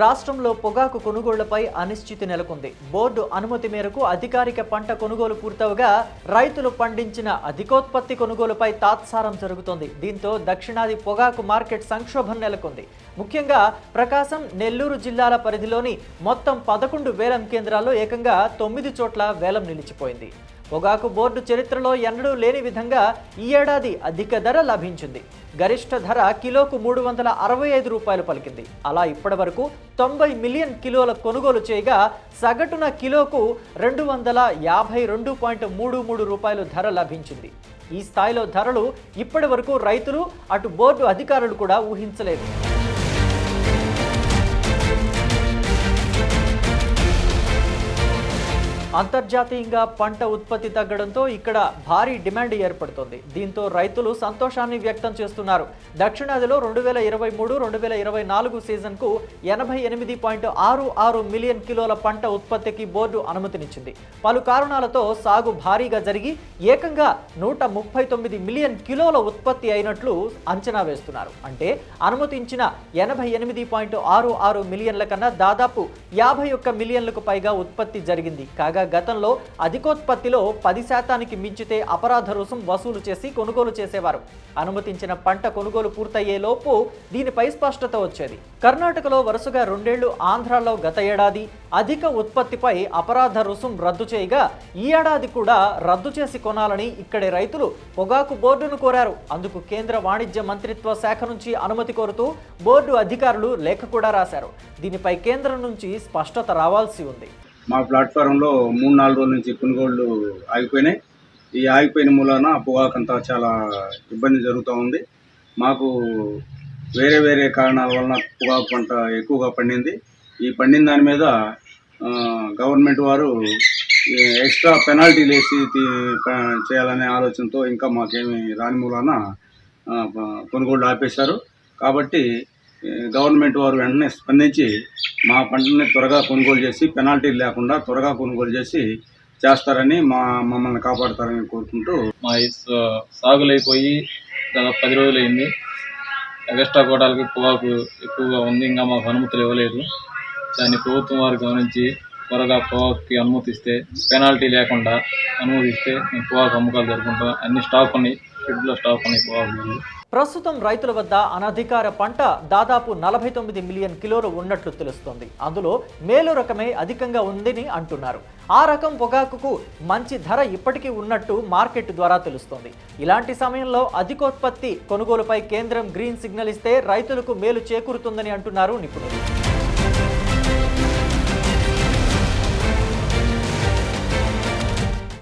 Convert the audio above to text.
రాష్ట్రంలో పొగాకు కొనుగోళ్ళపై అనిశ్చితి నెలకొంది. బోర్డు అనుమతి మేరకు అధికారిక పంట కొనుగోలు పూర్తవగా రైతులు పండించిన అధికోత్పత్తి కొనుగోలుపై తాత్సారం జరుగుతోంది. దీంతో దక్షిణాది పొగాకు మార్కెట్ సంక్షోభం నెలకొంది. ముఖ్యంగా ప్రకాశం నెల్లూరు జిల్లాల పరిధిలోని మొత్తం పదకొండు వేలం కేంద్రాల్లో ఏకంగా తొమ్మిది చోట్ల వేలం నిలిచిపోయింది. పొగాకు బోర్డు చరిత్రలో ఎన్నడూ లేని విధంగా ఈ ఏడాది అధిక ధర లభించింది. గరిష్ట ధర కిలోకు మూడు వందల అరవై ఐదు రూపాయలు పలికింది. అలా ఇప్పటి వరకు తొంభై మిలియన్ కిలోల కొనుగోలు చేయగా సగటున కిలోకు రెండు వందల యాభై రెండు పాయింట్ మూడు మూడు రూపాయలు ధర లభించింది. ఈ స్థాయిలో ధరలు ఇప్పటి వరకు రైతులు అటు బోర్డు అధికారులు కూడా ఊహించలేదు. అంతర్జాతీయంగా పంట ఉత్పత్తి తగ్గడంతో ఇక్కడ భారీ డిమాండ్ ఏర్పడుతుంది. దీంతో రైతులు సంతోషాన్ని వ్యక్తం చేస్తున్నారు. దక్షిణాదిలో రెండు వేల ఇరవై మూడు రెండు వేల ఇరవై నాలుగు సీజన్కు ఎనభై ఎనిమిది పాయింట్ ఆరు ఆరు మిలియన్ కిలోల పంట ఉత్పత్తికి బోర్డు అనుమతినిచ్చింది. పలు కారణాలతో సాగు భారీగా జరిగి ఏకంగా నూట ముప్పై తొమ్మిది మిలియన్ కిలోల ఉత్పత్తి అయినట్లు అంచనా వేస్తున్నారు. అంటే అనుమతించిన ఎనభై ఎనిమిది పాయింట్ ఆరు ఆరు మిలియన్ల కన్నా దాదాపు యాభై ఒక్క మిలియన్లకు పైగా ఉత్పత్తి జరిగింది. కాగా గతంలో అధికోత్పత్తిలో పది శాతానికి మించితే అపరాధ రుసుం వసూలు చేసి కొనుగోలు చేసేవారు. అనుమతించిన పంట కొనుగోలు పూర్తయ్యేలోపు దీనిపై స్పష్టత వచ్చేది. కర్ణాటకలో వరుసగా రెండేళ్ళు ఆంధ్రాలో గత ఏడాది అధిక ఉత్పత్తిపై అపరాధ రుసుం రద్దు చేయగా ఈ ఏడాది కూడా రద్దు చేసి కొనాలని ఇక్కడి రైతులు పొగాకు బోర్డును కోరారు. అందుకు కేంద్ర వాణిజ్య మంత్రిత్వ శాఖ నుంచి అనుమతి కోరుతూ బోర్డు అధికారులు లేఖ కూడా రాశారు. దీనిపై కేంద్రం నుంచి స్పష్టత రావాల్సి ఉంది. మా ప్లాట్ఫారంలో మూడు నాలుగు రోజుల నుంచి కొనుగోళ్ళు ఆగిపోయినాయి. ఈ ఆగిపోయిన మూలాన పొగాకంతా చాలా ఇబ్బంది జరుగుతూ ఉంది. మాకు వేరే వేరే కారణాల వలన పొగాకు పంట ఎక్కువగా పండింది. ఈ పండిన దాని మీద గవర్నమెంట్ వారు ఎక్స్ట్రా పెనాల్టీలు వేసి చేయాలనే ఆలోచనతో ఇంకా మాకేమి రాని మూలాన కొనుగోళ్ళు ఆపేశారు. కాబట్టి గవర్నమెంట్ వారు వెంటనే స్పందించి మా పంటని త్వరగా కొనుగోలు చేసి పెనాల్టీలు లేకుండా త్వరగా కొనుగోలు చేసి చేస్తారని మా మమ్మల్ని కాపాడతారని కోరుకుంటూ మా ఈ సా- సాగులైపోయి దాదాపు పది రోజులైంది. ఎగస్ట్రా కోటాలకి పొగాకు ఎక్కువగా ఉంది ఇంకా మాకు అనుమతులు ఇవ్వలేదు. దాన్ని ప్రభుత్వం వారు గమనించి త్వరగా పొగాకుకి అనుమతిస్తే పెనాల్టీ లేకుండా అనుమతిస్తే మేము పొగాకు అమ్మకాలు జరుపుకుంటాం. అన్ని స్టాక్ ఉన్నాయి షెడ్లో స్టాక్ ప్రస్తుతం రైతుల వద్ద అనధికార పంట దాదాపు నలభై తొమ్మిది మిలియన్ కిలోలు ఉన్నట్లు తెలుస్తోంది. అందులో మేలు రకమే అధికంగా ఉందని అంటున్నారు. ఆ రకం పొగాకుకు మంచి ధర ఇప్పటికీ ఉన్నట్టు మార్కెట్ ద్వారా తెలుస్తోంది. ఇలాంటి సమయంలో అధికోత్పత్తి కొనుగోలుపై కేంద్రం గ్రీన్ సిగ్నల్ ఇస్తే రైతులకు మేలు చేకూరుతుందని అంటున్నారు నిపుణులు.